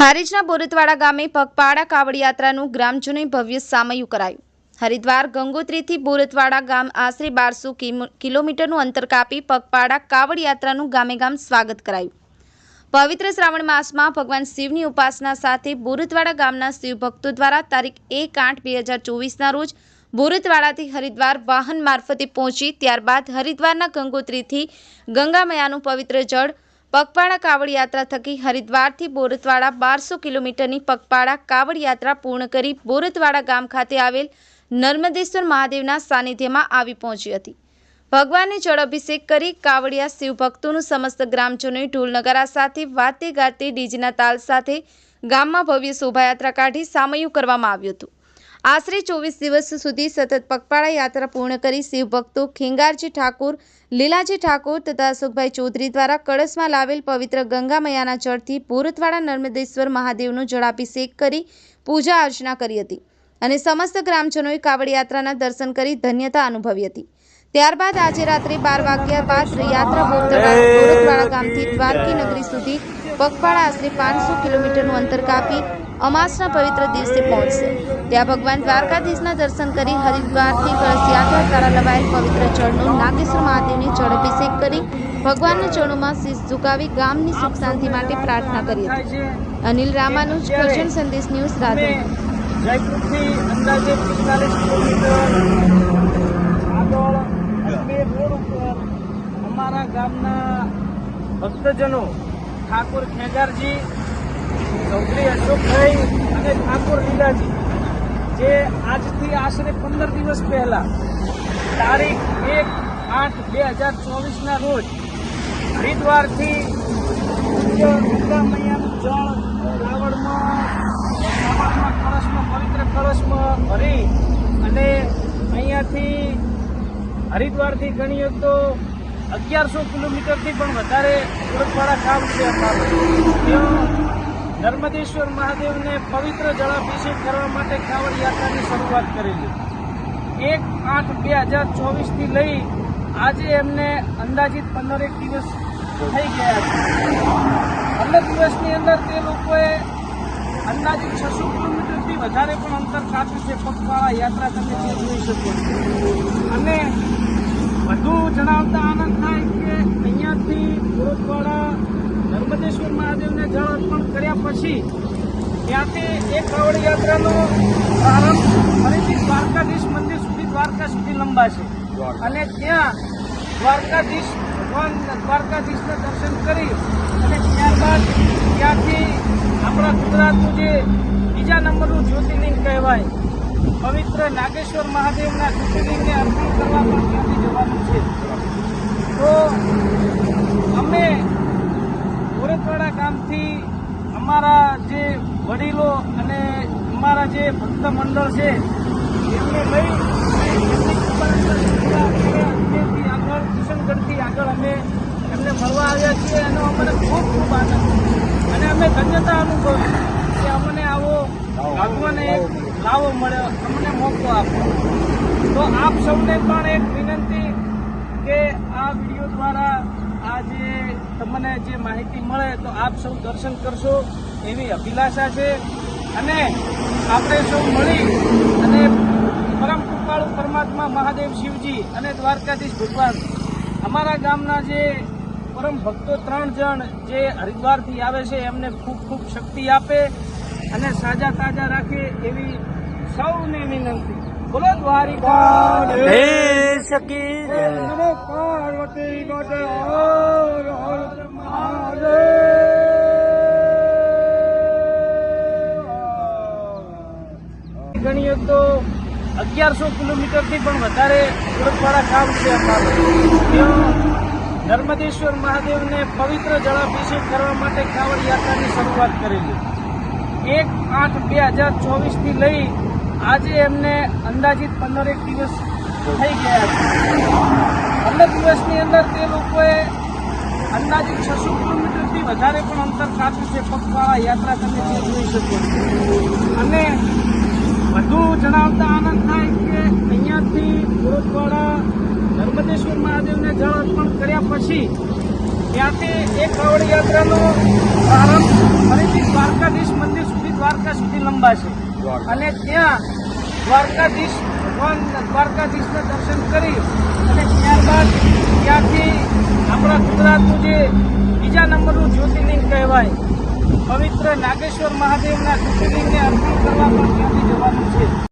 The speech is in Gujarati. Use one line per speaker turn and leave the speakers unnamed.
હારીજના બોરતવાડા ગામે પગપાળા કાવડ યાત્રાનું ગ્રામજનોએ ભવ્ય સામયું કરાયું. હરિદ્વાર ગંગોત્રીથી બોરતવાડા ગામ આશરે બારસો કિલોમીટરનું અંતર કાપી પગપાળા કાવડ યાત્રાનું ગામે ગામ સ્વાગત કરાયું. પવિત્ર શ્રાવણ માસમાં ભગવાન શિવની ઉપાસના સાથે બોરતવાડા ગામના શિવ ભક્તો દ્વારા તારીખ એક આઠ બે હજાર ચોવીસના રોજ બોરતવાડાથી હરિદ્વાર વાહન મારફતે પહોંચી, ત્યારબાદ હરિદ્વારના ગંગોત્રીથી ગંગામયાનું પવિત્ર જળ પગપાળા કાવડ યાત્રા થકી હરિદ્વારથી બોરતવાડા બારસો કિલોમીટરની પગપાળા કાવડ યાત્રા પૂર્ણ કરી બોરતવાડા ગામ ખાતે આવેલ નર્મદેશ્વર મહાદેવના સાનિધ્યમાં આવી પહોંચી હતી. ભગવાનને જળ અભિષેક કરી કાવડિયા શિવભક્તોનું સમસ્ત ગ્રામજનોએ ઢોલ નગારા સાથે, વાતે ગાતે, ડીજના તાલ સાથે ગામમાં ભવ્ય શોભાયાત્રા કાઢી સામયું કરવામાં આવ્યું હતું. આશરે ચોવીસ દિવસ સુધી સતત પગપાળા યાત્રા પૂર્ણ કરી શિવભક્તો ખેંગારજી ઠાકોર, લીલાજી ઠાકોર તથા અશોકભાઈ ચૌધરી દ્વારા કળશમાં લાવેલ પવિત્ર ગંગા મૈયાના જળથી ભૂરતવાડા નર્મદેશ્વર મહાદેવનો જળાભિષેક કરી પૂજા અર્ચના કરી હતી અને સમસ્ત ગ્રામજનોએ કાવડ યાત્રાના દર્શન કરી ધન્યતા અનુભવી હતી. ત્યારબાદ આજે રાત્રે બાર વાગ્યા બાદ યાત્રા બોરતવાડા ગામથી દ્વારકી નગરી સુધી પગપાળા આશરે પાંચસો કિલોમીટરનું અંતર કાપી અમાસના પવિત્ર દિવસે પહોંચશે. ત્યાં ભગવાન દ્વારકાધીશના દર્શન કરી હરિદ્વારથી કળશ યાત્રા દ્વારા લવાયેલ પવિત્ર ચળનું નાગેશ્વર મહાદેવની જળાભિષેક કરી ભગવાનના ચરણોમાં શીશ ઝુકાવી ગામની સુખ શાંતિ માટે પ્રાર્થના કરી હતી. અનિલ રામાનુજ કરજણ સંદેશ ન્યૂઝ રાધનપુર
જયપુરથી અંદાજે પિસ્તાલીસ કિલોમીટર આગળ અજમેર રોડ ઉપર અમારા ગામના ભક્તજનો ઠાકોર ખેંગારજી ચૌધરી અશોકભાઈ અને ઠાકોર લીલાજી, જે આજથી આશરે પંદર દિવસ પહેલા તારીખ એક આઠ બે હજાર ચોવીસના રોજ હરિદ્વારથી ગંગા મૈયાનું જળ રાવણમાં રાવણમાં કળશમાં પવિત્ર કળશમાં ભરી અને અહીંયાથી હરિદ્વારથી ગણીએ તો અગિયારસો કિલોમીટરથી પણ વધારે સુરતવાળા ગામ છે અમારું. નર્મદેશ્વર મહાદેવને પવિત્ર જળાભિષેક કરવા માટે કાવડ યાત્રાની શરૂઆત કરેલી. એક આઠ બે હજાર ચોવીસથી લઈ આજે એમને અંદાજિત પંદરેક દિવસ થઈ ગયા છે. પંદર દિવસની અંદર તે લોકોએ અંદાજિત છસો કિલોમીટરથી વધારે પણ અંતર કાપ્યું છે પગપાળા યાત્રા તમે જે જોઈ શકો અને વધુ જણાવતા આનંદ થાય કે અહીંયાથી ગુરુદ્વારા નર્મદેશ્વર મહાદેવને જળ અર્પણ કર્યા પછી ત્યાંથી એક કાવડ યાત્રાનો પ્રારંભ ફરીથી દ્વારકાધીશ મંદિર સુધી દ્વારકા સુધી લંબાશે. અને ત્યાં દ્વારકાધીશ ભગવાન દ્વારકાધીશના દર્શન કરી અને ત્યારબાદ ત્યાંથી આપણા ગુજરાતનું જે બીજા નંબરનું જ્યોતિર્લિંગ કહેવાય પવિત્ર નાગેશ્વર મહાદેવના શિવલિંગને અર્પણ કરવા પણ ત્યાંથી જવાનું છે. તો અમે ગોરખવાડા ગામથી અમારા જે વડીલો અને અમારા જે ભક્ત મંડળ છે, એમને લઈ આગળ કિશનગઢથી આગળ અમે એમને મળવા આવ્યા છીએ એનો અમને ખૂબ ખૂબ આનંદ. અને અમે ધન્યતા અનુભવી કે અમને આવો ભગવાને એક લાવો મળ્યો અમને મોકો આપો. તો આપ સૌને પણ એક વિનંતી કે આ વીડિયો દ્વારા આ જે તમને જે માહિતી મળે, તો આપ સૌ દર્શન કરશો એવી અભિલાષા છે. અને આપણે સૌ મળી અને પરમ કૃપાળુ પરમાત્મા મહાદેવ શિવજી અને દ્વારકાધીશ ભગવાન, અમારા ગામના જે પરમ ભક્તો ત્રણ જણ જે હરિદ્વારથી આવે છે, એમને ખૂબ ખૂબ શક્તિ આપે અને સાજા તાજા રાખે એવી સૌને વિનંતી. બોલો દ્વારિકા
સકી
નમો પાર્વતી પતે હર હર મહાદેવ. ગણીએ તો અગિયારસો કિલોમીટરથી પણ વધારે સુરતવાળા ગામ છે ત્યાં નર્મદેશ્વર મહાદેવને પવિત્ર જળાભિષેક કરવા માટે કાવડ યાત્રાની શરૂઆત કરેલી. એક આઠ બે હજાર ચોવીસથી લઈ આજે એમને અંદાજિત પંદરેક દિવસ થઈ ગયા છે. પંદર દિવસની અંદર તે લોકોએ અંદાજિત છસો કિલોમીટરથી વધારે પણ અંતર કાપ્યું છે પગપાળા યાત્રા તમે જે જોઈ શકો અને વધુ જણાવતા આનંદ થાય કે અહીંયાથી ગુરુદ્વારા નર્મદેશ્વર મહાદેવને જળ અર્પણ કર્યા પછી ત્યાંથી એક કાવડ યાત્રાનો પ્રારંભ ફરીથી દ્વારકાધીશ મંદિર દ્વારકા સુધી લંબાશે. અને ત્યાં દ્વારકાધીશ ભગવાન દ્વારકાધીશના દર્શન કરી અને ત્યારબાદ ત્યાંથી આપણા ગુજરાતનું જે બીજા નંબરનું જ્યોતિર્લિંગ કહેવાય પવિત્ર નાગેશ્વર મહાદેવના જ્યોતિર્લિંગને અર્પણ કરવા પણ ત્યાંથી જવાનું છે.